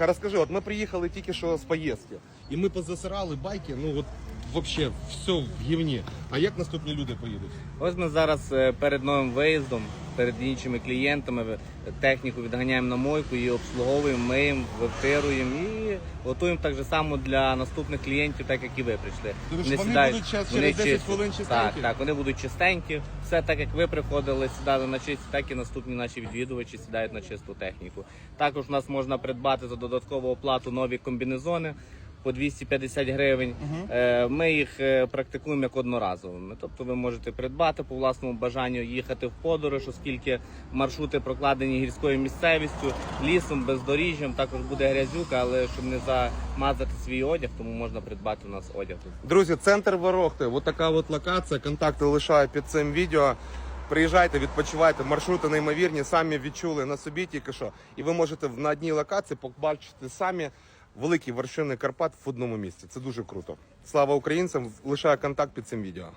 Розкажи, от ми приїхали тільки що з поїздки, і ми позасирали байки, ну от вообще все в гівні. А як наступні люди поїдуть? Ось ми зараз е, перед новим виїздом, перед іншими клієнтами е, техніку відганяємо на мойку, її обслуговуємо, миємо, вивтируємо і готуємо так же само для наступних клієнтів, так як і ви прийшли. Тобто Вони сідають- будуть час- через 10 чисті. хвилин чистенькі? Так, так, вони будуть чистенькі. Все так, як ви приходили, сідали на чисті, так і наступні наші відвідувачі сідають на чисту техніку. Також у нас можна придбати за додаткову оплату нові комбінезони. По 250 гривень. Е, Ми їх е, практикуємо як одноразовими. Тобто ви можете придбати по власному бажанню їхати в подорож, оскільки маршрути прокладені гірською місцевістю, лісом, бездоріжжям. Також буде грязюка, але щоб не замазати свій одяг, тому можна придбати у нас одяг. Друзі, центр Ворохти, от така от локація. Контакти лишаю під цим відео. Приїжджайте, відпочивайте, маршрути неймовірні, самі відчули на собі тільки що. І ви можете на одній локації побачити самі великі вершини Карпат в одному місці. Це дуже круто. Слава українцям! Лишаю контакт під цим відео.